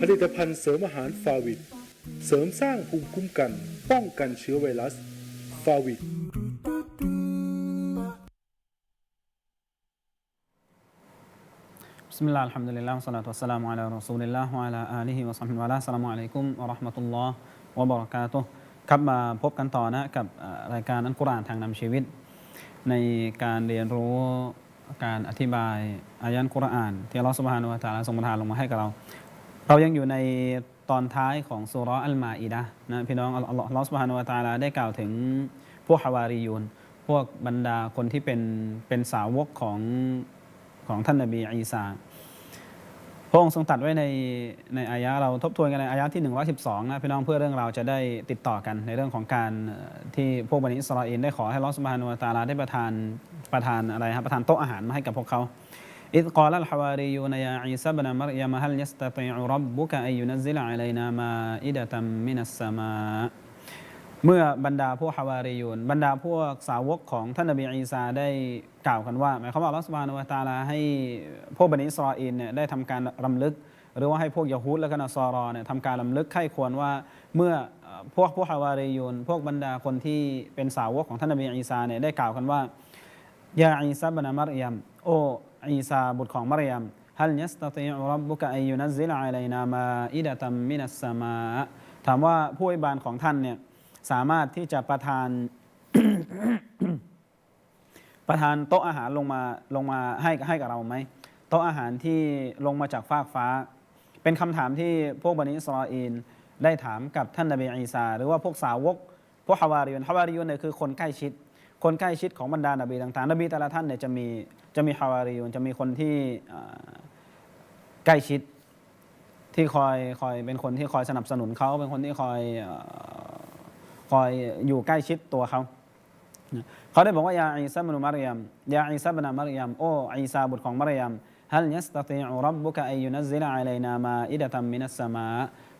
ผลิตภัณฑ์เสริมอาหารฟาวิดเสริมสร้างภูมิคุ้มกัน ป้องกันเชื้อไวรัส ฟาวิดบิสมิลลาห์อัลฮัมดุลิลลาห์สลาตุสสลามุอะลัยรอซูลิลลาห์วะอะลาอาลีฮิวะซัฮบิวะลาสลามุอะลัยกุมวะราะห์มะตุลลอฮ์วะบะเราะกาตุฮ์ครับมาพบกันต่อนะกับรายการอันกุรอานทางนำชีวิต ในการเรียนรู้ การอธิบายอายันกุรอาน ที่อัลลอฮฺสุบฮานุวะตาลาทรงประทานลงมาให้กับเรา เรายังอยู่ในตอนท้ายของสุราะห์อัลมาอิดะนะพี่น้องอัลลอฮฺสุบฮานุวะตาลาได้กล่าวถึงพวกฮาวารียูนพวกบรรดาคนที่เป็นเป็นสาวกของของท่านนบีอีสา ระองค์ทรงตัดไว้ในในอายะเราทบทวนกันในอายะที่ 112 นะพี่น้องเพื่อเรื่องเราจะได้ติดต่อกันในเรื่องของการที่พวกบันิอิสราเอลได้ขอให้ลอสบานุตาลาได้ประทานประทานอะไรครับประทานโต๊ะอาหารมาให้กับพวกเขาอิดกอลัลฮาวารียูนยาอีซาบนะมารยามะฮัลยัสตะติอุรับบุกะอัยยุนัซซิลอะลัยนามาอิดะตัมมินัสสมา เมื่อบรรดาพวกฮาวารียูนบรรดาพวกสาวกของท่านนบีอีสาได้กล่าวกันว่าหมายความว่าอัลลอฮฺสุบานวะตาลาให้พวกบันิอิสราเอลเนี่ยได้ทำการรำลึก หรือว่าให้พวกยะฮูดและก็นอซอรอเนี่ยทำการรำลึกไข้ควรว่าเมื่อพวกพวกฮาวารียูนพวกบรรดาคนที่เป็นสาวกของท่านนบีอีสาเนี่ยได้กล่าวกันว่ายาอีซาบนะมารยมโออีซาบุตรของมารยมฮัลยัสตติอุรับบุกะอัยยุนัซซิลอะลัยนามาอิดะตัมมินัสมาถามว่าผู้อวยบานของท่านเนี่ย สามารถที่จะประทานประทานโต๊ะอาหารลงมาลงมาให้ให้กับเราไหมโต๊ะอาหารที่ลงมาจากฟากฟ้า เป็นคำถามที่พวกบันิสราเอลได้ถามกับท่านนบีอีสาหรือว่าพวกสาวก พวกฮาวาริยุนฮาวาริยุนเนี่ยคือคนใกล้ชิด คนใกล้ชิดของบรรดานบีต่างๆนบีแต่ละท่านเนี่ยจะมีจะมีฮาวาริยุนจะมีคนที่ใกล้ชิดที่คอยคอยเป็นคนที่คอยสนับสนุนเขาเป็นคนที่คอยอ คอยอยู่ใกล้ชิดตัวเขา เขาได้บอกว่ายาอีซาบนุมารยมยาอีซาบนามารยมโอ้อีซาบุตรของมารยมฮัลยัสตติอุรับบุกะอายุนัซิลอะลัยนามาอิดะตัมมินัสสมา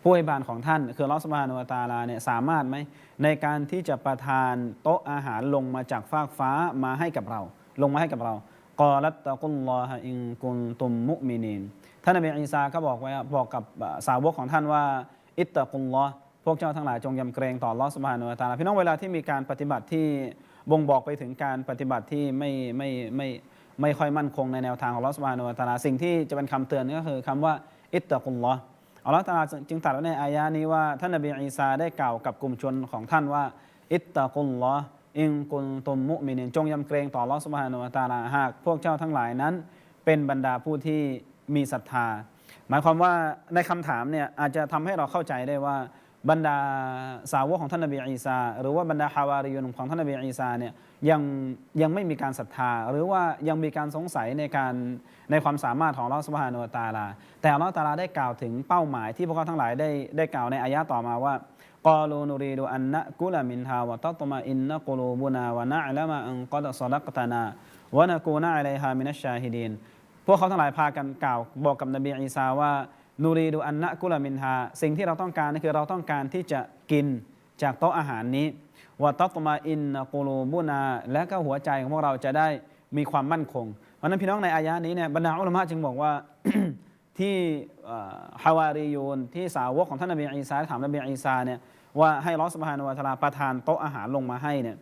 ผู้ให้บานของท่าน คือลอสบานุวตาลาเนี่ยสามารถไหมในการที่จะประทานโต๊ะอาหารลงมาจากฟากฟ้ามาให้กับเรา ลงมาให้กับเรากอลัตตะกุลลอฮะอิงกุนตุมมุมินีนท่านนบีอีสาก็บอกไว้บอกกับสาวกของท่านว่า อิตตะกุลลอฮ์ พวกเจ้าทั้งหลายจงยำเกรงต่อลอสบานุวะตาลาพี่น้องเวลาที่มีการปฏิบัติที่บ่งบอกไปถึงการปฏิบัติที่ไม่ไม่ไม่ไม่ค่อยมั่นคงในแนวทางของลอสบานุวะตาลาสิ่งที่จะเป็นคำเตือนก็คือคำว่าอิตตะกุลลออัลลอฮ์ตาลาจึงตรัสไว้ในอายะนี้ว่าท่านนบีอีสาได้กล่าวกับกลุ่มชนของท่านว่า อิตตะกุลลออิงกุนตุมมุมินินจงยำเกรงต่อลอสบานุวะตาลาหากพวกเจ้าทั้งหลายนั้น เป็นบรรดาผู้ที่มีศรัทธา หมายความว่าในคำถามเนี่ยอาจจะทำให้เราเข้าใจได้ว่า บรรดาสาวกของท่านนบีอีสาหรือว่าบรรดาฮาวาริยุนของท่านนบีอีสาเนี่ยยังยังไม่มีการศรัทธา หรือว่ายังมีการสงสัยในการในความสามารถของอัลลอฮฺสุบฮานุตาลา แต่อัลลอฮฺตาลาได้กล่าวถึงเป้าหมายที่พวกเขาทั้งหลายได้ได้กล่าวในอายะต่อมาว่ากอลูนูรีดูอันนะกุลามินฮาวะตัตมาอินนะกุลูบุนาวะนะอัลมะอันกัดซอดักตานาวะนะกูนะอะลัยฮามินัชชาฮิดีนพวกเขาทั้งหลายพากันกล่าวบอกกับนบีอีสาว่า นูรีดูอันนะกุลามินฮาสิ่งที่เราต้องการนั่นคือเราต้องการที่จะกินจากโต๊ะอาหารนี้วะตัตมาอินกูลูบุนา และก็หัวใจของพวกเราจะได้มีความมั่นคง เพราะฉะนั้นพี่น้องในอายะนี้เนี่ยบรรดาอุลามะจึงบอกว่าที่ฮาวารียูนที่สาวกของท่านนบีอีสาถามนบีอีสาเนี่ยว่าให้ลอสบฮานวะตาลาประทานโต๊ะอาหารลงมาให้เนี่ย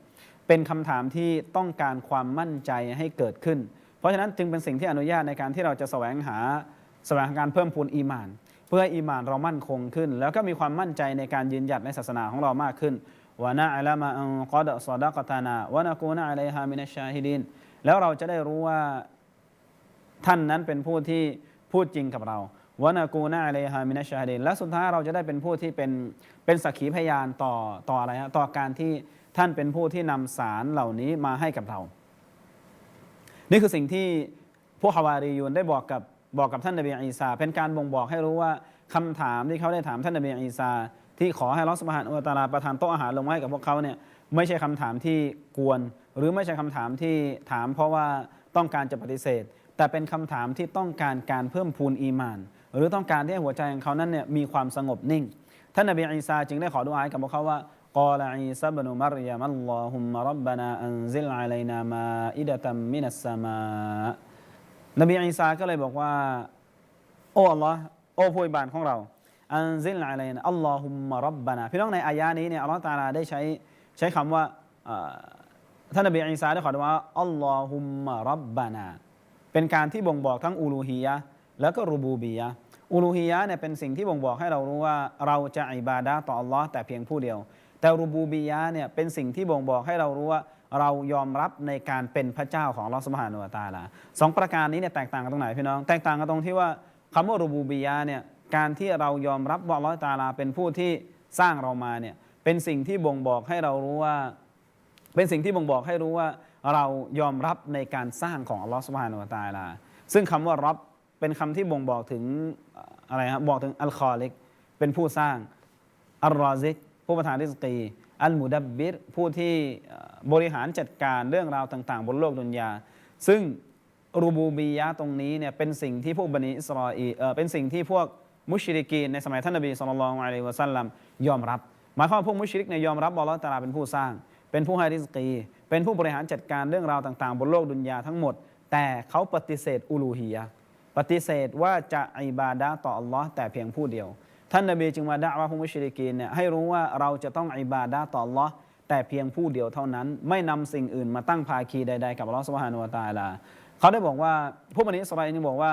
เป็นคำถามที่ต้องการความมั่นใจให้เกิดขึ้น เพราะฉะนั้นจึงเป็นสิ่งที่อนุญาตในการที่เราจะแสวงหา สวงหาการเพิ่มพูนอีมาน เพื่ออีมานเรามั่นคงขึ้น แล้วก็มีความมั่นใจในการยืนหยัดในศาสนาของเรามากขึ้นวะนะอัลมะอันกอดซอดะกตานาวะนะกูนะอะลัยฮามินัชชาฮิดีนแล้วเราจะได้รู้ว่าท่านนั้นเป็นผู้ที่พูดจริงกับเราวะนากูนาอะลัยฮามินัชชาฮิดีนและสุดท้ายเราจะได้เป็นผู้ที่เป็นเป็นสักขีพยานต่อต่ออะไรฮะต่อการที่ท่านเป็นผู้ที่นำสารเหล่านี้มาให้กับเรา นี่คือสิ่งที่พวกฮาวารียูนได้บอกกับ บอกกับท่านนบีอีสาเป็นการบ่งบอกให้รู้ว่าคำถามที่เขาได้ถามท่านนบีอีสาที่ขอให้ลอสบฮานอุตาลาประทานโต๊ะอาหารลงมาให้กับพวกเขาเนี่ยไม่ใช่คำถามที่กวน หรือไม่ใช่คำถามที่ถามเพราะว่าต้องการจะปฏิเสธ แต่เป็นคำถามที่ต้องการการเพิ่มพูนอีมาน หรือต้องการที่ให้หัวใจของเขานั้นเนี่ยมีความสงบนิ่ง ท่านนบีอีสาจึงได้ขอดุอาให้กับพวกเขาว่ากอลาอีซาบนุมารยามัลลอฮุมะรับบานาอันซิลอะลัยนามาอิดะตัมมินัสสมา นบีอีสาก็เลยบอกว่า โอ้อัลลอฮ์โอ้ผู้อิบานของเรา อันซิลอะไรนะอัลลอฮุมมะรับบานาพี่น้องในอายะนี้เนี่ยอัลลอฮ์ตาลาได้ใช้ใช้คำว่าท่านนบีอีสาได้ขอว่าอัลลอฮุมมะรับบานาเป็นการที่บ่งบอกทั้งอูลูฮียะแล้วก็รูบูบียะอูลูฮียะเนี่ยเป็นสิ่งที่บ่งบอกให้เรารู้ว่าเราจะอิบาดะต่ออัลลอฮ์แต่เพียงผู้เดียว แต่รูบูบียะเนี่ยเป็นสิ่งที่บ่งบอกให้เรารู้ว่า เรายอมรับในการเป็นพระเจ้าของลอสุบฮานุตาลาสองประการนี้เนี่ยแตกต่างกันตรงไหนพี่น้อง แตกต่างกันตรงที่ว่าคำว่ารูบูบียะห์เนี่ยการที่เรายอมรับว่าลอตาลาเป็นผู้ที่สร้างเรามาเนี่ยเป็นสิ่งที่บ่งบอกให้เรารู้ว่า เป็นสิ่งที่บ่งบอกให้รู้ว่าเรายอมรับในการสร้างของลอสุบฮานุตาลาซึ่งคำว่ารับเป็นคำที่บ่งบอกถึงเอ่ออะไรครับบอกถึงอัลคอลิกเป็นผู้สร้างอัลรอซิกผู้ประทานริสกี อัลมุดับบิรผู้ที่บริหารจัดการเรื่องราวต่าง ๆ บนโลกดุนยา ซึ่งรูบูบียะตรงนี้เนี่ยเป็นสิ่งที่พวกบันิอิสราเอลเอเป็นสิ่งที่พวกมุชริกีนในสมัยท่านนบีสุลต่านอะลัยฮิวะสัลลัมยอมรับ หมายความว่าพวกมุชริกเนี่ยยอมรับว่าอัลตาลาเป็นผู้สร้าง เป็นผู้ให้ริสกี เป็นผู้บริหารจัดการเรื่องราวต่าง ๆ บนโลกดุนยาทั้งหมด แต่เขาปฏิเสธอูลูฮียะปฏิเสธว่าจะอิบาดะต่ออัลลอฮ์แต่เพียงผู้เดียว ท่านนบีจึงมาด่าว่าพวกมุชริกีนเนี่ยให้รู้ว่าเราจะต้องอิบาดะต่อลอแต่เพียงผู้เดียวเท่านั้น ไม่นำสิ่งอื่นมาตั้งภาคีใด ๆ กับอัลลอฮ์สุบฮานุวตาลาเขาได้บอกว่าพวกบันิสราเอลนี่บอกว่า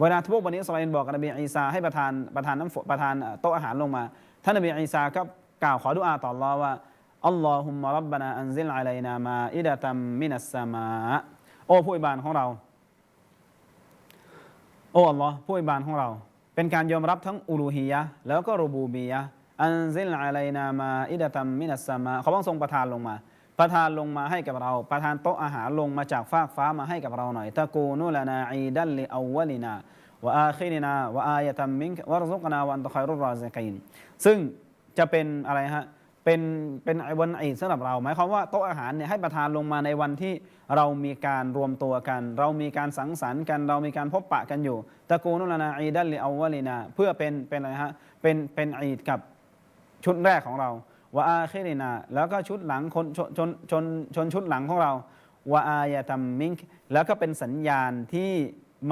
เวลาทพวกบันิสราเอลบอกกับนบีอีสาให้ประทานประทานน้ำฝนประทานโต๊ะอาหารลงมา ท่านนบีอีสาก็กล่าวขอดุอาต่ออัลลอฮ์ว่าอัลลอฮุมมะรับบานาอันซิลอะลัยนามาอิดะตัมมินัสสมาโอ้ผู้อิบานของเรา โอ้อัลลอฮ์ผู้อิบานของเรา เป็นการยอมรับทั้งอูลูฮียะแล้วก็รูบูบียะอันซิลอะลัยนามาอิดะตัมมินัสมาเขาต้องทรงประทานลงมา ประทานลงมาให้กับเรา ประทานโต๊ะอาหารลงมาจากฟากฟ้ามาให้กับเราหน่อยตะกูนุลนาอีดัลลิอาวลินาวะอาคิรินาวะอายะตัมมิงวะรซุกนาวันตะคอยรุรรอซิกินซึ่งจะเป็นอะไรฮะ เป็นเป็นวันอีดสำหรับเรา หมายความว่าโต๊ะอาหารเนี่ยให้ประทานลงมาในวันที่เรามีการรวมตัวกัน เรามีการสังสรรค์กัน เรามีการพบปะกันอยู่ตะกูนุลนาอีดัลลิอาวลินาเพื่อเป็นเป็นอะไรฮะเป็นเป็นอีดกับชุดแรกของเราวะอาคิรินาแล้วก็ชุดหลังคนชนชนชนชนชุดหลังของเราวะอายะตัมมิงแล้วก็เป็นสัญญาณที่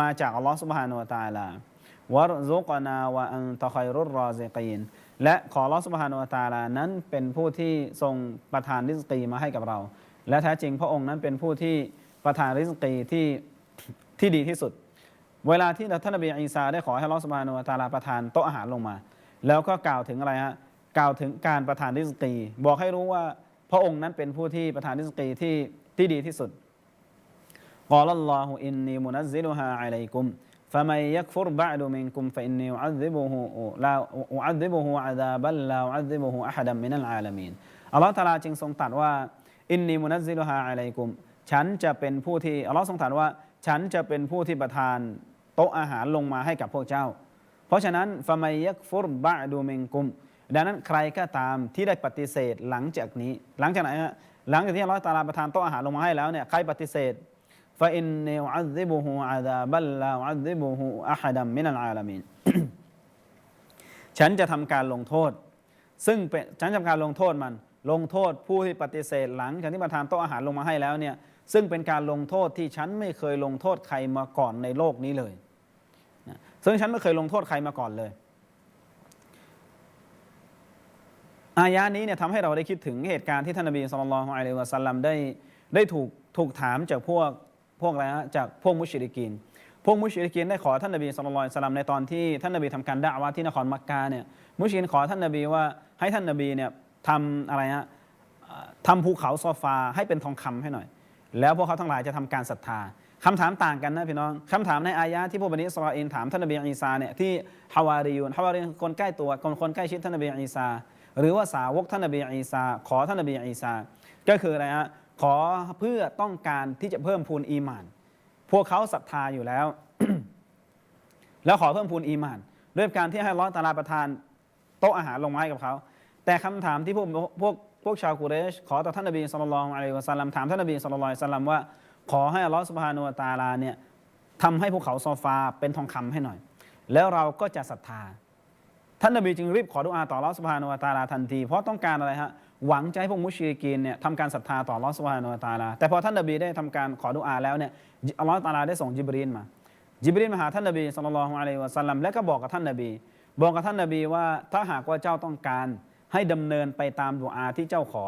มาจากอัลลอฮฺสุบฮานุวะตาลาวะรซุกนาวะอันตะคอยรุรรอซิกีน และขออัลอสุบฮานุวตาลานั้นเป็นผู้ที่ทรงประทานริสกีมาให้กับเรา และแท้จริงพระองค์นั้นเป็นผู้ที่ประทานริสกีที่ที่ดีที่สุด เวลาที่ท่านนบีอีสาได้ขอให้อัลอสุบฮานุวตาลาประทานโต๊ะอาหารลงมา แล้วก็กล่าวถึงอะไรฮะกล่าวถึงการประทานริสกีบอกให้รู้ว่าพระองค์นั้นเป็นผู้ที่ประทานริสกีที่ที่ดีที่สุดกอลลอฮุอินนีมุนัซซิลุฮาอะลัยกุม فمن يكفر بعد منكم فإني أعذبه لا أعذبه عذابا لا أعذبه أحدا من العالمين อัลลอฮฺตะอาลาจึงทรงตรัสว่าอินนีมุนัซซิลุฮาอะลัยกุม ฉันจะเป็นผู้ที่อัลลอฮฺทรงตรัสว่า ฉันจะเป็นผู้ที่ประทานโต๊ะอาหารลงมาให้กับพวกเจ้า เพราะฉะนั้นฟามัยยักฟุรบะดูมิงกุม ดังนั้นใครก็ตามที่ได้ปฏิเสธหลังจากนี้ หลังจากไหนฮะหลังจากที่อัลลอฮฺตะอาลาประทานโต๊ะอาหารลงมาให้แล้วเนี่ยใครปฏิเสธ ฟาอินเนอัลซิบุฮูอาดาบัลลาอัลซิบุฮูอะฮดัมมินัลอาลามีนฉันจะทำการลงโทษ ซึ่งเป็นฉันจะทำการลงโทษมัน ลงโทษผู้ที่ปฏิเสธหลังจากที่ประทานโต๊ะอาหารลงมาให้แล้วเนี่ยซึ่งเป็นการลงโทษที่ฉันไม่เคยลงโทษใครมาก่อนในโลกนี้เลยซึ่งฉันไม่เคยลงโทษใครมาก่อนเลย อายะนี้เนี่ยทำให้เราได้คิดถึงเหตุการณ์ที่ท่านนบีสุลต่านอะลัยฮิวะสัลลัมได้ได้ถูกถูกถามจากพวก พวกอะไรฮะจากพวกมุชริกีน พวกมุชริกีนได้ขอท่านนบีสุลต่านสลัมในตอนที่ท่านนบีทำการด่าวะห์ที่นครมักกะเนี่ยมุชริกีนขอท่านนบีว่าให้ท่านนบีเนี่ยทำอะไรฮะทำภูเขาโซฟาให้เป็นทองคำให้หน่อย แล้วพวกเขาทั้งหลายจะทำการศรัทธาคำถามต่างกันนะพี่น้องคำถามในอายะที่พวกบันิสราเอลถามท่านนบีอีสาเนี่ยที่ฮาวาริยูนฮาวาริยูนคนใกล้ตัวคนคนใกล้ชิดท่านนบีอีสาหรือว่าสาวกท่านนบีอีสาขอท่านนบีอีสาก็คืออะไรฮะ ขอเพื่อต้องการที่จะเพิ่มพูนอีมาน พวกเขาศรัทธาอยู่แล้ว แล้วขอเพิ่มพูนอีมาน ด้วยการที่ให้ร้อนตาลาประทานโต๊ะอาหารลงมาให้กับเขา แต่คำถามที่พวกพวกพวกชาวกุเรช ขอต่อท่านนบีสุลต่านอะลัยวะสัลลัมถามท่านนบีสุลต่านอะลัยฮิวะสัลลัมว่า ขอให้อัลลอฮฺสุบฮานุวะตาลาเนี่ยทำให้ภูเขาโซฟาเป็นทองคำให้หน่อย แล้วเราก็จะศรัทธา ท่านนบีจึงรีบขอดุอาต่ออัลลอฮฺสุบฮานุวะตาลาทันที เพราะต้องการอะไรฮะ หวังจะให้พวกมุชริกีนเนี่ยทำการศรัทธาต่อลอสุบฮานุวะตาลา แต่พอท่านนบีได้ทำการขอดุอาแล้วเนี่ยอัลลอฮฺตาลาได้ส่งจิบรีนมา จิบรีลมาหาท่านนบีสุลต่านละฮ์อะลัยวะสัลลัมและก็บอกกับท่านนบี บอกกับท่านนบีว่าถ้าหากว่าเจ้าต้องการให้ดำเนินไปตามดุอาที่เจ้าขอ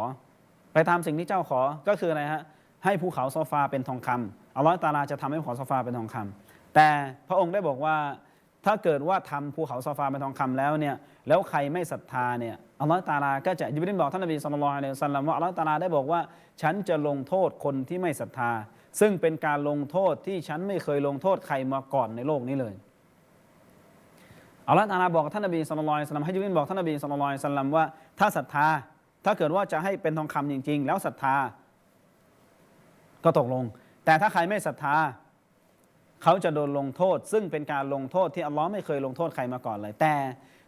ไปตามสิ่งที่เจ้าขอก็คืออะไรฮะให้ภูเขาโซฟาเป็นทองคำอัลลอฮฺตาลาจะทำให้ภูเขาโซฟาเป็นทองคำแต่พระองค์ได้บอกว่า ถ้าเกิดว่าทำภูเขาโซฟาเป็นทองคำแล้วเนี่ยแล้วใครไม่ศรัทธาเนี่ยอัลลอฮฺตาลาก็จะยิบรินบอกท่านนบีสุลต่านละฮ์อะลัยสัลลัมว่าอัลลอฮฺตาลาได้บอกว่า ฉันจะลงโทษคนที่ไม่ศรัทธา ซึ่งเป็นการลงโทษที่ฉันไม่เคยลงโทษใครมาก่อนในโลกนี้เลยอัลลอฮฺตาลาบอกท่านนบีสุลต่านละฮ์อะลัยฮิวะสัลลัมให้ยิบรินบอกท่านนบีสุลต่านละฮ์อะลัยฮิวะสัลลัมว่าถ้าศรัทธา ถ้าเกิดว่าจะให้เป็นทองคำจริง ๆ แล้วศรัทธา ก็ตกลง แต่ถ้าใครไม่ศรัทธา เขาจะโดนลงโทษ ซึ่งเป็นการลงโทษที่อัลลอฮ์ไม่เคยลงโทษใครมาก่อนเลย แต่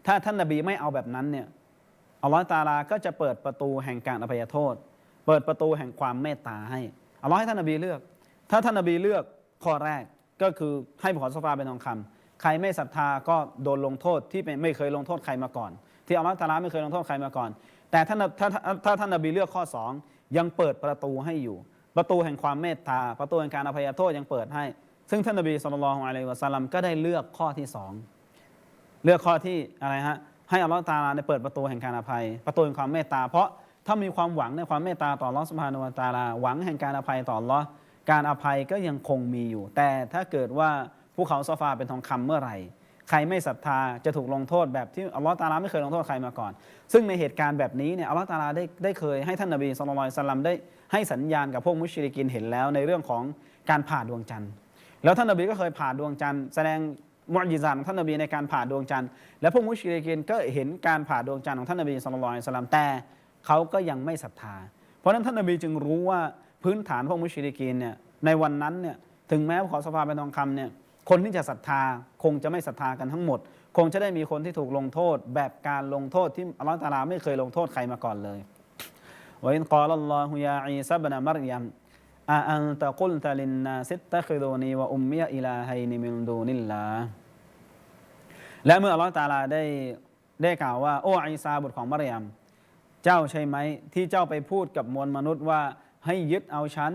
ถ้าท่านนบีไม่เอาแบบนั้นเนี่ยอัลลอฮ์ตาลาก็จะเปิดประตูแห่งการอภัยโทษ เปิดประตูแห่งความเมตตาให้อัลลอฮ์ให้ท่านนบีเลือก ถ้าท่านนบีเลือกข้อแรกก็คือให้ภูเขาโซฟาเป็นทองคำใครไม่ศรัทธาก็โดนลงโทษที่ไม่เคยลงโทษใครมาก่อน ที่อัลลอฮ์ตาลาไม่เคยลงโทษใครมาก่อน แต่ถ้าถ้าถ้าถ้าท่านนบีเลือกข้อสองยังเปิดประตูให้อยู่ ประตูแห่งความเมตตา ประตูแห่งการอภัยโทษยังเปิดให้ ซึ่งท่านนบีสุลต่านละฮ์อะลัยวะสัลลัมก็ได้เลือกข้อที่สองเลือกข้อที่อะไรฮะให้อัลลอฮ์ตาลาได้เปิดประตูแห่งการอภัย ประตูแห่งความเมตตา เพราะถ้ามีความหวังในความเมตตาต่ออัลลอฮ์สุบฮานุวตาลาหวังแห่งการอภัยต่ออัลลอฮ์การอภัยก็ยังคงมีอยู่ แต่ถ้าเกิดว่าภูเขาโซฟาเป็นทองคำเมื่อไหร่ ใครไม่ศรัทธาจะถูกลงโทษแบบที่อัลลอฮ์ตาลาไม่เคยลงโทษใครมาก่อน ซึ่งในเหตุการณ์แบบนี้เนี่ยอัลลอฮ์ตาลาได้ได้เคยให้ท่านนบีสุลต่านสัลลัมได้ให้สัญญาณกับพวกมุชริกินเห็นแล้วในเรื่องของการผ่าดวงจันทร์ แล้วท่านนบีก็เคยผ่าดวงจันทร์แสดงมุอญิซาของท่านนบีในการผ่าดวงจันทร์และพวกมุชริกินก็เห็นการผ่าดวงจันทร์ของท่านนบีสุลต่านสลลัมแต่เขาก็ยังไม่ศรัทธา เพราะนั้นท่านนบีจึงรู้ว่าพื้นฐานพวกมุชริกินเนี่ยในวันนั้นเนี่ยถึงแม้ภูเขาสฟาเป็นทองคำเนี่ยคนที่จะศรัทธาคงจะไม่ศรัทธากันทั้งหมด คงจะได้มีคนที่ถูกลงโทษ แบบการลงโทษที่อัลลอฮฺตาลาไม่เคยลงโทษใครมาก่อนเลยวอินกอลลอฮฺยาอีซับนะมารยัม อาอันตะกุลตะลินนาสิตะคิดูนีวะอุมมียอิลาไฮนิมิลดูนิลลาและเมื่ออัลลอฮฺตาลาได้ได้กล่าวว่า โอ้อิซาบุตรของมารยม เจ้าใช่ไหม ที่เจ้าไปพูดกับมวลมนุษย์ว่าให้ยึดเอาฉัน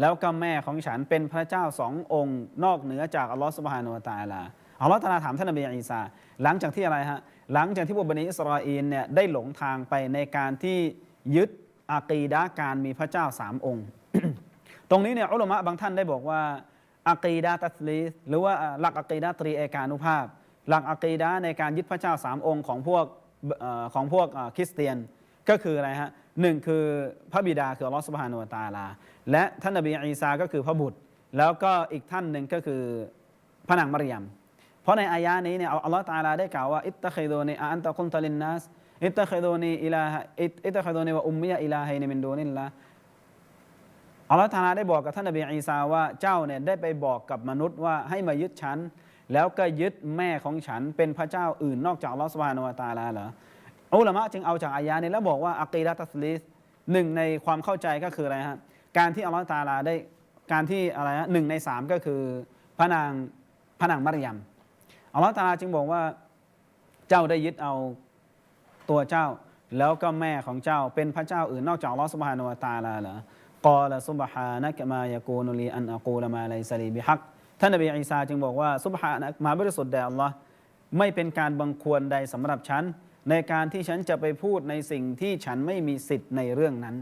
แล้วก็แม่ของฉันเป็นพระเจ้าสององค์ นอกเหนือจากอัลลอฮฺสุบฮานุตาลาอัลลอฮฺตาลาถามท่านนบีอิสาหลังจากที่อะไรฮะหลังจากที่พวกบันิอิสราเอลเนี่ยได้หลงทางไปในการที่ยึดอากีดะการมีพระเจ้าสามองค์ ตรงนี้เนี่ยอุลามะบางท่านได้บอกว่าอากีดะห์ตัสลีสหรือว่าหลักอากีดะห์ตรีเอกานุภาพ หลักอากีดะห์ในการยึดพระเจ้าสามองค์ของพวกอของพวกคริสเตียนก็คืออะไรฮะหนึ่งคือพระบิดาคืออัลลอฮฺสุบฮานุวตาลา และท่านนบีอีสาก็คือพระบุตร แล้วก็อีกท่านหนึ่งก็คือพระนางมารยม เพราะในอายะนี้เนี่ยอัลลอฮฺตาลาได้กล่าวว่าอิตตะคิดูนีอันตะกุนตะลินนัสอิตตะคิดูนีอิลาฮะอิตตะคิดูนีวะอุมมิยะอิลาฮัยนิมินดูนิลละ อัลลอฮฺตาลาได้บอกกับท่านนบีอีสาว่าเจ้าเนี่ยได้ไปบอกกับมนุษย์ว่าให้มายึดฉัน แล้วก็ยึดแม่ของฉันเป็นพระเจ้าอื่นนอกจากอัลลอฮฺสุบฮานวะตาลาเหรออุลามะจึงเอาจากอายะนี้แล้วบอกว่าอักีดะตัสลิสหนึ่งในความเข้าใจก็คืออะไรฮะการที่อัลลอฮฺตาลาได้การที่อะไรฮะหนึ่งในสามก็คือพระนางพระนางมารยมอัลลอฮฺตาลาจึงบอกว่าเจ้าได้ยึดเอาตัวเจ้า แล้วก็แม่ของเจ้าเป็นพระเจ้าอื่นนอกจากอัลลอฮฺสุบฮานวะตาลาเหรอ กอละซุบฮานะกมายะกูนุลีอันอะกูลมาไลซะลีบิฮักท่านนบีอีสาจึงบอกว่าซุบฮานะมาบริสุทธิ์แด่อัลลอฮ์ไม่เป็นการบังควรใดสำหรับฉัน ในการที่ฉันจะไปพูดในสิ่งที่ฉันไม่มีสิทธิ์ในเรื่องนั้น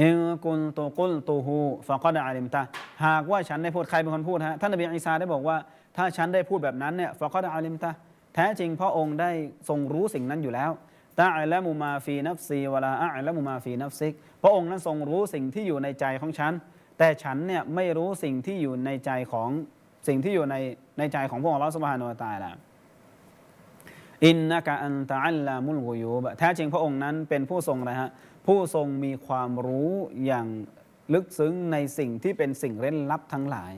อินกุนตุกุลตูฮูฟะกอดอาลิมตาหากว่าฉันได้พูดใครเป็นคนพูดฮะท่านนบีอีสาได้บอกว่า ถ้าฉันได้พูดแบบนั้นเนี่ยฟะกอดอาลิมตาแท้จริงพระองค์ได้ทรงรู้สิ่งนั้นอยู่แล้ว ตาอัลมุมาฟีนัฟซีเวลาอัลมุมาฟีนัฟซิก พระองค์นั้นทรงรู้สิ่งที่อยู่ในใจของฉัน แต่ฉันเนี่ยไม่รู้สิ่งที่อยู่ในใจของสิ่งที่อยู่ในในใจของพระองค์ลอสุบฮานุตาละอินนะกะอันตะอัลลามุลกุยูบแท้จริงพระองค์นั้นเป็นผู้ทรงอะไรฮะผู้ทรงมีความรู้อย่างลึกซึ้งในสิ่งที่เป็นสิ่งเร้นลับทั้งหลาย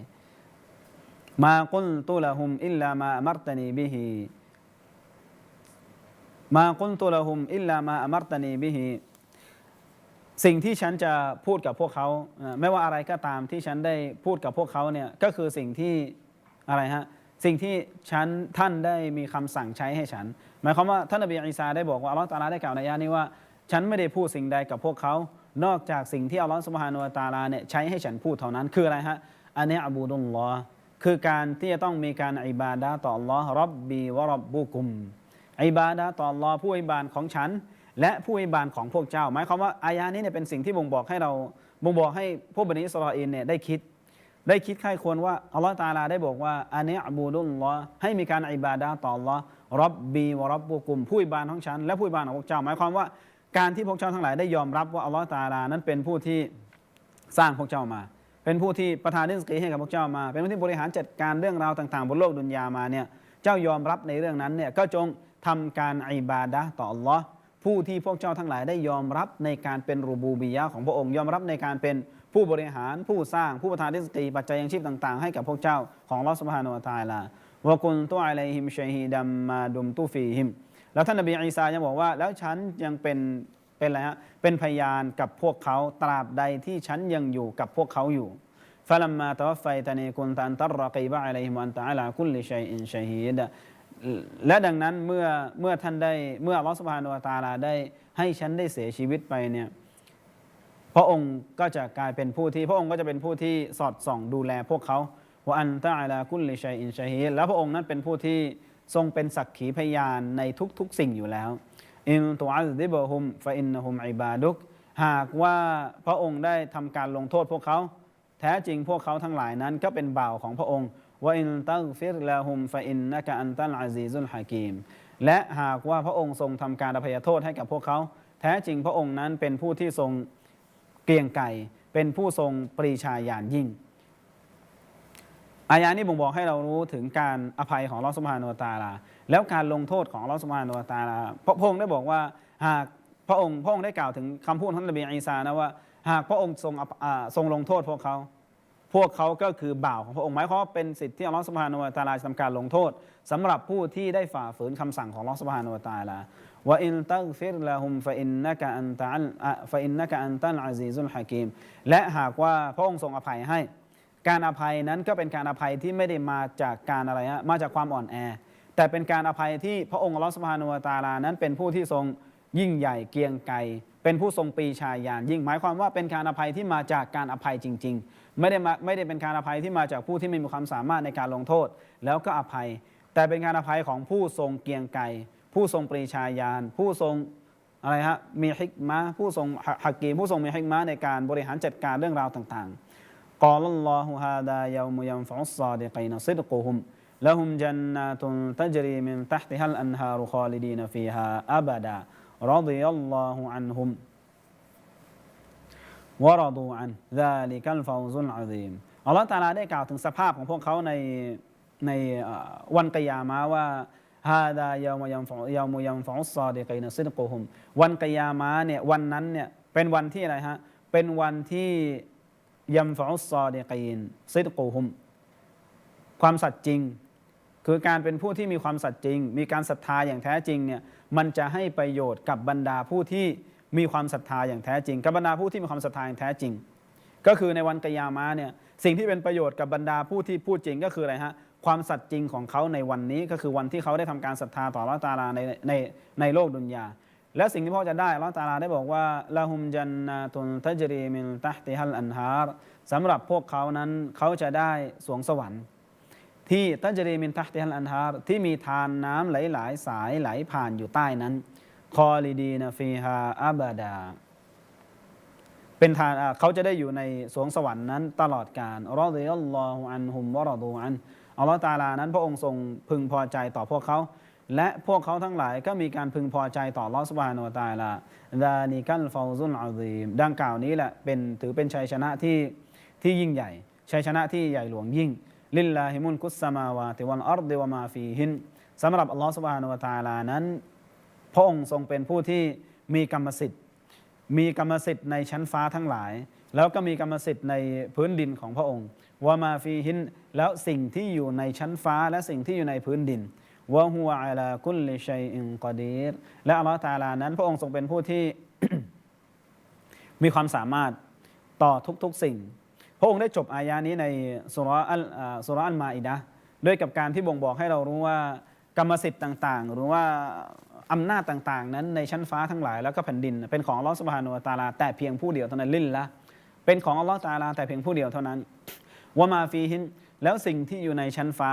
มากุลตุละฮุมอิลลามามัรตนีบิฮิ มากุลตุละฮุมอิลลามาอัมัรตนีบิฮิสิ่งที่ฉันจะพูดกับพวกเขา ไม่ว่าอะไรก็ตามที่ฉันได้พูดกับพวกเขาเนี่ยก็คือสิ่งที่อะไรฮะสิ่งที่ฉันท่านได้มีคำสั่งใช้ให้ฉัน หมายความว่าท่านนบีอีสาได้บอกว่าอัลลอฮฺตาลาได้กล่าวในอายะนี้ว่า ฉันไม่ได้พูดสิ่งใดกับพวกเขา นอกจากสิ่งที่อัลลอฮฺสุบฮานุตาลาเนี่ยใช้ให้ฉันพูดเท่านั้นคืออะไรฮะอันนี้อบูดุลลอคือการที่จะต้องมีการอิบาดะต่อ Allah รับบีวะรับบุกุม อิบาดะต่อ Allah ผู้อิบานของฉัน และผู้อิบานของพวกเจ้า หมายความว่าอายานี้เนี่ยเป็นสิ่งที่บ่งบอกให้เราบ่งบอกให้พวกบันิอิสราเอลเนี่ยได้คิด ได้คิดใครควรว่าอัลลอฮฺตาลาได้บอกว่าอันนี้อบูดุลลอให้มีการอิบาดะต่อ Allah รับบีวรับบุกุม ผู้อิบานของฉัน และผู้อิบานของพวกเจ้า หมายความว่าการที่พวกเจ้าทั้งหลายได้ยอมรับว่าอัลลอฮฺตาลานั้นเป็นผู้ที่สร้างพวกเจ้ามา เป็นผู้ที่ประทานเรื่องสกีให้กับพวกเจ้ามา เป็นผู้ที่บริหารจัดการเรื่องราวต่างๆ บนโลกดุนยามาเนี่ยเจ้ายอมรับในเรื่องนั้นเนี่ยก็จง ทำการอิบาดะต่ออัลลอฮ์ผู้ที่พวกเจ้าทั้งหลายได้ยอมรับในการเป็นรูบูบียะของพระองค์ยอมรับในการเป็นผู้บริหารผู้สร้างผู้ประทานริสกีปัจจัยยังชีพต่างๆ ให้กับพวกเจ้าของลอสซาฮานุตาลาวกุนตัวอะไรฮิมชัยฮิดัมมาดุมตูฟีฮิม แล้วท่านนบีอีสายังบอกว่า แล้วฉันยังเป็นเป็นอะไรฮะเป็นพยานกับพวกเขาตราบใดที่ฉันยังอยู่กับพวกเขาอยู่ฟะลัมมาตัวฟัยตนีกุนตันตรรกีบะอะลัยฮิมันตะอาลาคุลลิชัยอินชัยฮิด และดังนั้นเมื่อเมื่อท่านได้เมื่ออัลลอฮฺสุบฮานุวตาลาได้ให้ฉันได้เสียชีวิตไปเนี่ยพระองค์ก็จะกลายเป็นผู้ที่ พระองค์ก็จะเป็นผู้ที่สอดส่องดูแลพวกเขาว่าอันตะอาลากุลลิชัยอินชัยฮีแล้วพระองค์นั้นเป็นผู้ที่ทรงเป็นสักขีพยานในทุกๆสิ่งอยู่แล้วอินตุอัลดิบะฮุมฟะอินนะฮุมอิบาดุกหากว่าพระองค์ได้ทำการลงโทษพวกเขา แท้จริงพวกเขาทั้งหลายนั้นก็เป็นบ่าวของพระองค์ ว่าอินตักฟิรลาฮุมฟะอินนะกะอันตัลอาซีซุลฮากีมและหากว่าพระองค์ทรงทำการอภัยโทษให้กับพวกเขา แท้จริงพระองค์นั้นเป็นผู้ที่ทรงเกรียงไกรเป็นผู้ทรงปรีชาญาณยิ่ง อายานี้บ่งบอกให้เรารู้ถึงการอภัยของลอสมาโนตาลา แล้วการลงโทษของลอสมาโนตาลาพระพระองค์ได้บอกว่าหากพระองค์พระองค์ได้กล่าวถึงคำพูดของนบีอีสานะว่า หากพระองค์ทรงทรงลงโทษพวกเขา พวกเขาก็คือบ่าวของพระองค์หมายความว่าเป็นสิทธิ์ที่อัลลอฮฺสุบฮานุวะตาลาจะทำการลงโทษสำหรับผู้ที่ได้ฝ่าฝืนคำสั่งของอัลลอฮฺสุบฮานุวะตาลาว่าอินตักฟิรละฮุมฟะอินนะกะอันตัลฟะอินนะกะอันตัลอาซีซุลฮะกีมและหากว่าพระองค์ทรงอภัยให้ การอภัยนั้นก็เป็นการอภัยที่ไม่ได้มาจากการอะไรฮะมาจากความอ่อนแอ แต่เป็นการอภัยที่พระองค์อัลลอฮฺสุบฮานุวะตาลานั้นเป็นผู้ที่ทรง ยิ่งใหญ่เกรียงไกรเป็นผู้ทรงปรีชาญาณยิ่งหมายความว่าเป็นการอภัยที่มาจากการอภัยจริง ๆ ไม่ได้มาไม่ได้เป็นการอภัยที่มาจากผู้ที่ไม่มีความสามารถในการลงโทษ แล้วก็อภัย แต่เป็นการอภัยของผู้ทรงเกรียงไกรผู้ทรงปรีชาญาณผู้ทรงอะไรฮะมีฮิกมะห์ผู้ทรงฮักกีมผู้ทรงมีฮิกมะห์ในการบริหารจัดการเรื่องราวต่างๆ قال الله هذا يوم ينفع الصادقين صدقهم لهم جنات تجري من تحتها الأنهار خالدين فيها أبدا رضي الله عنهم ورضوا عنه ذلك الفوز العظيم อัลลอฮฺตะอาลาได้กล่าวถึงสภาพของพวกเขาในในเอ่อวันกิยามะห์ว่าฮาดายามุยัมฟยามุยัมฟอุสซาดิกีนซิดกุฮุมวันกิยามะห์เนี่ยวันนั้นเนี่ยเป็นวันที่อะไรฮะเป็นวันที่ยัมฟอุสซาดิกีนซิดกุฮุมความสัตย์จริง คือการเป็นผู้ที่มีความสัตย์จริง มีการศรัทธาอย่างแท้จริงเนี่ย มันจะให้ประโยชน์กับบรรดาผู้ที่มีความศรัทธาอย่างแท้จริง กับบรรดาผู้ที่มีความศรัทธาอย่างแท้จริง ก็คือในวันกิยามะเนี่ยสิ่งที่เป็นประโยชน์กับบรรดาผู้ที่พูดจริงก็คืออะไรฮะความสัตย์จริงของเขาในวันนี้ก็คือวันที่เขาได้ทำการศรัทธาต่ออัลลอฮฺตาลาในในในโลกดุนยา และสิ่งที่พ่อจะได้อัลลอฮฺตาลาได้บอกว่าละหุมจันนาตุนตัจรีมินตัติฮัลอันฮาร์สำหรับพวกเขานั้นเขาจะได้สวงสวรรค์ ที่ตัจรีมินตัฮติฮัลอันฮาร์ที่มีทานน้ำไหลายๆ สายไหลผ่านอยู่ใต้นั้นคอลิดีนฟีฮาอับดา เป็นทานเขาจะได้อยู่ในสวงสวรรค์นั้น ตลอดกาลรอดิยัลลอฮุอันฮุมวะรอดูอันอัลลอฮฺตาลานั้นพระองค์ทรงพึงพอใจต่อพวกเขา และพวกเขาทั้งหลายก็มีการพึงพอใจต่อลอสบานุตาลาดานิกัลฟาวซุนอาซีมดังกล่าวนี้แหละเป็นถือเป็นชัยชนะที่ที่ยิ่งใหญ่ ชัยชนะที่ใหญ่หลวงยิ่ง ลิลลาฮิมุลกุสสมาวาติวัลอัรดิวะมาฟีฮินสำหรับอัลลอฮฺสุบฮานุวะตาลานั้น พระองค์ทรงเป็นผู้ที่มีกรรมสิทธิ์ มีกรรมสิทธิ์ในชั้นฟ้าทั้งหลาย แล้วก็มีกรรมสิทธิ์ในพื้นดินของพระองค์วามาฟีฮินแล้วสิ่งที่อยู่ในชั้นฟ้าและสิ่งที่อยู่ในพื้นดินวะฮุวะอาลากุลลิชัยอินกอดีรและอัลลอฮฺตาลานั้น พระองค์ทรงเป็นผู้ที่มีความสามารถต่อทุกๆสิ่ง พระองค์ได้จบอายานี้ในสุรอัลสุรอัลมาอิดะด้วยกับการที่บ่งบอกให้เรารู้ว่ากรรมสิทธิ์ต่าง ๆ หรือว่าอำนาจต่าง ๆ นั้นในชั้นฟ้าทั้งหลายแล้วก็แผ่นดิน เป็นของอัลลอฮฺสุบฮานุตาลาแต่เพียงผู้เดียวเท่านั้นลิลละเป็นของอัลลอฮฺตาลาแต่เพียงผู้เดียวเท่านั้นวะมาฟีฮินแล้วสิ่งที่อยู่ในชั้นฟ้า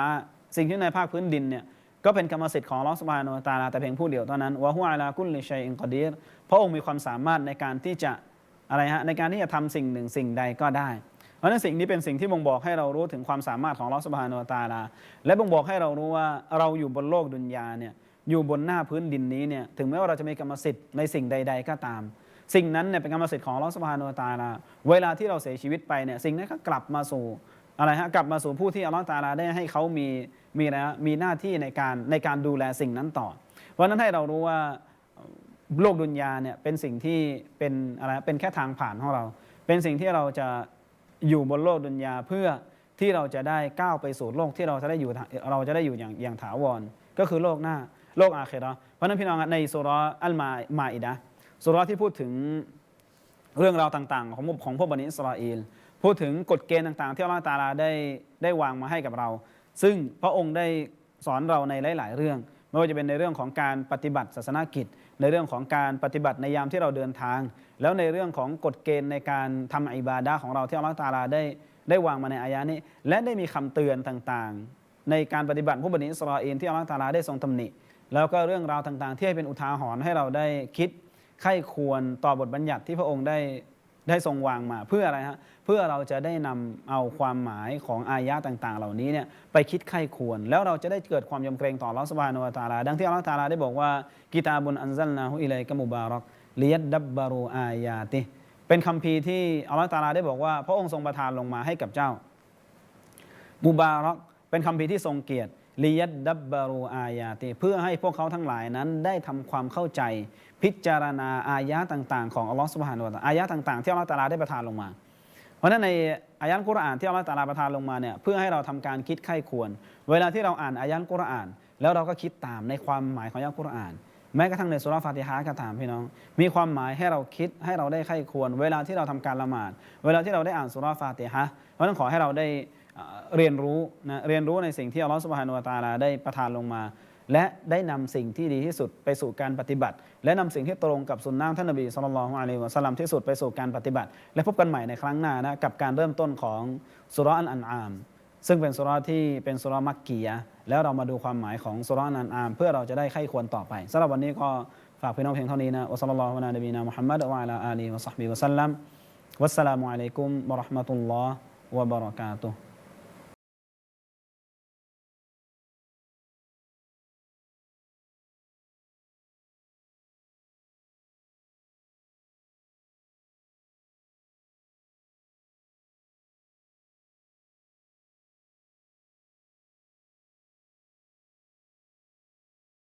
สิ่งที่อยู่ในภาคพื้นดินเนี่ยก็เป็นกรรมสิทธิ์ของอัลลอฮฺสุบฮานอตาลาแต่เพียงผู้เดียวเท่านั้นวะฮุอาลากุลลิชัยอินกอดีรพระองค์มีความสามารถในการที่จะอะไรฮะในการที่จะทำสิ่งหนึ่งสิ่งใดก็ได้ ราะฉะนั้นสิ่งนี้เป็นสิ่งที่บ่งบอกให้เรารู้ถึงความสามารถของลอสบฮานอตาลา และบ่งบอกให้เรารู้ว่าเราอยู่บนโลกดุนยาเนี่ยอยู่บนหน้าพื้นดินนี้เนี่ยถึงแม้ว่าเราจะมีกรรมสิทธิ์ในสิ่งใด ๆ ก็ตาม สิ่งนั้นเนี่ยเป็นกรรมสิทธิ์ของลอสบฮานอตาลา เวลาที่เราเสียชีวิตไปเนี่ยสิ่งนั้นก็กลับมาสู่อะไรฮะกลับมาสู่ผู้ที่อัลลอฮฺตาลาได้ให้เขามีมีอะฮะมีหน้าที่ในการในการดูแลสิ่งนั้นต่อ เพราะฉะนั้นให้เรารู้ว่าโลกดุนยาเนี่ยเป็นสิ่งที่เป็นอะไรเป็นแค่ทางผ่านของเรา เป็นสิ่งที่เราจะ อยู่บนโลกดุนยาเพื่อที่เราจะได้ก้าวไปสู่โลกที่เราจะได้อยู่เราจะได้อยู่อย่างอย่างถาวร ก็คือโลกหน้าโลกอาเคราะเพราะนั้นพี่น้องในสุรอัลมามาอิดะสุรที่พูดถึงเรื่องราวต่างๆ ของของพวกบันิอิสราเอลพูดถึงกฎเกณฑ์ต่างๆ ที่อัลลอฮฺตาลาได้ได้วางมาให้กับเรา ซึ่งพระองค์ได้สอนเราในหลาย ๆ เรื่อง ไม่ว่าจะเป็นในเรื่องของการปฏิบัติศาสนกิจ ในเรื่องของการปฏิบัติในยามที่เราเดินทาง แล้วในเรื่องของกฎเกณฑ์ในการทำอิบาดะของเราที่อัลลอฮฺตาลาได้ได้วางมาในอายะนี้ และได้มีคำเตือนต่างๆ ในการปฏิบัติผู้บันิสราเอนที่อัลลอฮฺตาลาได้ทรงตำหนิ แล้วก็เรื่องราวต่างๆ ที่ให้เป็นอุทาหรณ์ให้เราได้คิดไข้ควรต่อบทบัญญัติที่พระองค์ได้ ได้ทรงวางมาเพื่ออะไรฮะเพื่อเราจะได้นำเอาความหมายของอายะต่างๆ เหล่านี้เนี่ยไปคิดไข้ควร แล้วเราจะได้เกิดความยำเกรงต่อลอสบานุวตาลาดังที่อัลลอฮฺตาลาได้บอกว่ากิตาบุนอันซัลนาฮุอิเลยกมุบารักลิยัดดับบารูอายาติเป็นคำพีร์ที่อัลลอฮฺตาลาได้บอกว่า พระองค์ทรงประทานลงมาให้กับเจ้ามุบารักเป็นคำพีร์ที่ทรงเกียรติลิยัดดับบารูอายาติเพื่อให้พวกเขาทั้งหลายนั้นได้ทำความเข้าใจ พิจารณาอายะต่างๆ ของอัลลอฮฺสุบฮานุวะตาอายะต่างๆ ที่อัลลอฮฺตาลาได้ประทานลงมา เพราะฉะนั้นในอายะห์กุรอานที่อัลลอฮฺตาลาประทานลงมาเนี่ยเพื่อให้เราทำการคิดไข้ควร เวลาที่เราอ่านอายะห์กุรอาน แล้วเราก็คิดตามในความหมายของอายะห์กุรอาน แม้กระทั่งในสุราฟาติฮะก็ตามพี่น้อง มีความหมายให้เราคิดให้เราได้ไข้ควร เวลาที่เราทำการละหมาด เวลาที่เราได้อ่านสุราฟาติฮะเพราะฉะนั้นขอให้เราได้เรียนรู้นะเรียนรู้ในสิ่งที่อัลลอฮฺสุบฮานุวะตาลาได้ประทานลงมา และได้นำสิ่งที่ดีที่สุดไปสู่การปฏิบัติ และนำสิ่งที่ตรงกับสุนนะท่านนบีสุลต่านละฮ์อะลัยฮิวะสัลลัมที่สุดไปสู่การปฏิบัติ และพบกันใหม่ในครั้งหน้านะกับการเริ่มต้นของสุราะห์อันอันอาม ซึ่งเป็นสุราที่เป็นสุรามักกียะแล้วเรามาดูความหมายของสุราะห์อันอันอาม เพื่อเราจะได้ไข้ควรต่อไปสำหรับวันนี้ก็ฝากพี่น้องเพียงเท่านี้นะอัสลลัลลอฮุอะลานบีนามุฮัมมัดวะอะลาอาลีวะซัฮบิวะสัลลัมวัสสลามุอะลัยกุมวะเราะห์มะตุลลอฮ์วะบะเราะกาตุฮ์